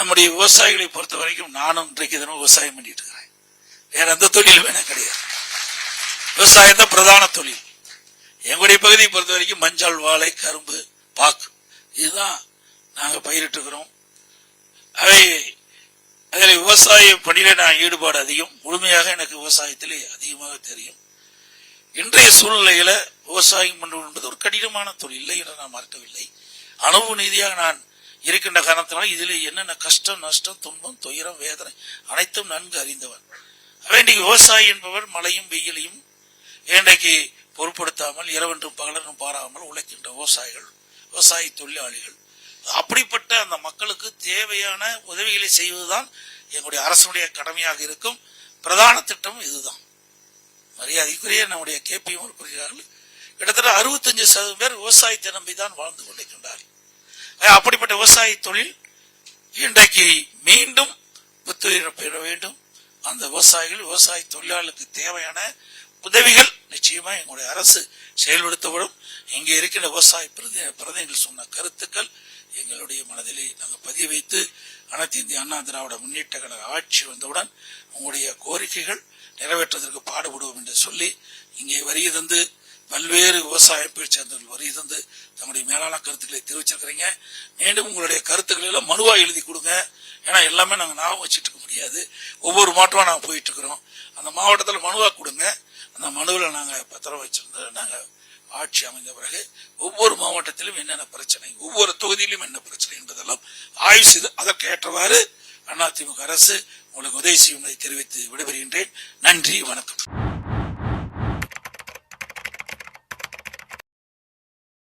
நம்முடைய விவசாயிகளை பொறுத்த வரைக்கும் நானும் இன்றைக்கு தினம் விவசாயம் பண்ணிட்டு இருக்கிறேன். வேற எந்த தொழிலுமே எனக்கு கிடையாது. விவசாயம் தான் பிரதான தொழில். எங்களுடைய பகுதியை பொறுத்த வரைக்கும் மஞ்சள் வாழை கரும்பு பாக்கு. இதுதான் நாங்கள் பயிரிட்டுக்கிறோம் அவை அதில் விவசாய பணியில நான் ஈடுபாடு அதிகம். முழுமையாக எனக்கு விவசாயத்திலே அதிகமாக தெரியும். இன்றைய சூழ்நிலையில விவசாயம் பண்ணுவது என்பது ஒரு கடினமான தொழில் இல்லை என்று நான் மறக்கவில்லை. அனுபவ ரீதியாக நான் இருக்கின்ற காரணத்தினால் இதில் என்னென்ன கஷ்டம் நஷ்டம் துன்பம் துயரம் வேதனை அனைத்தும் நன்கு அறிந்தவர் ஆகவே இன்றைக்கு விவசாயி என்பவர் மழையும் வெயிலையும் இன்றைக்கு பொருட்படுத்தாமல் இரவென்றும் பகலென்றும் பாராமல் உழைக்கின்ற விவசாயிகள் விவசாய தொழிலாளிகள். அப்படிப்பட்ட அந்த மக்களுக்கு தேவையான உதவிகளை செய்வதுதான் எங்களுடைய அரசனுடைய கடமையாக இருக்கும். பிரதான திட்டம் இதுதான். மரியாதைக்குரிய நம்முடைய கேபிஎம் கூறுகிறார்கள் கிட்டத்தட்ட அறுபத்தஞ்சு சதவீதம் பேர் விவசாயத்தை நம்பி தான் வாழ்ந்து கொண்டிருக்கின்றார்கள். அப்படிப்பட்ட விவசாய தொழில் இன்றைக்கு மீண்டும் புத்துயிர் பெற வேண்டும். அந்த விவசாயிகள் விவசாய தொழிலாளர்களுக்கு தேவையான உதவிகள் நிச்சயமா எங்களுடைய அரசு செயல்படுத்தப்படும். இங்கே இருக்கின்ற விவசாய பிரதி- பிரதிநிதிகள் சொன்ன கருத்துக்கள் எங்களுடைய மனதிலே நாங்கள் பதிய வைத்து அனைத்து இந்திய அண்ணா திராவிட முன்னேற்ற கழக ஆட்சி வந்தவுடன் உங்களுடைய கோரிக்கைகள் நிறைவேற்றுவதற்கு பாடுபடுவோம் என்று சொல்லி இங்கே வருகை தந்து பல்வேறு விவசாயத்தை சேர்ந்தவர்கள் வருகை தந்து தங்களுடைய மேலான கருத்துக்களை தெரிவிச்சிருக்கிறீங்க. மீண்டும் உங்களுடைய கருத்துக்களை எல்லாம் மனுவா எழுதி கொடுங்க. ஏன்னா எல்லாமே நாங்கள் ஞாபகம் வச்சுட்டு இருக்க முடியாது. ஒவ்வொரு மாவட்டமாக நாங்கள் போயிட்டு இருக்கிறோம். அந்த மாவட்டத்தில் மனுவா கொடுங்க. அந்த மனுவில் நாங்கள் பத்திரம் வச்சிருந்து நாங்கள் ஆட்சி அமைந்த பிறகு ஒவ்வொரு மாவட்டத்திலும் என்னென்ன பிரச்சனை ஒவ்வொரு தொகுதியிலும் என்ன பிரச்சனை என்பதெல்லாம் ஆய்வு செய்து அதற்கு ஏற்றவாறு அதிமுக அரசு உங்களுக்கு உதவி செய்யும் தெரிவித்து விடைபெறுகின்றேன். நன்றி வணக்கம்.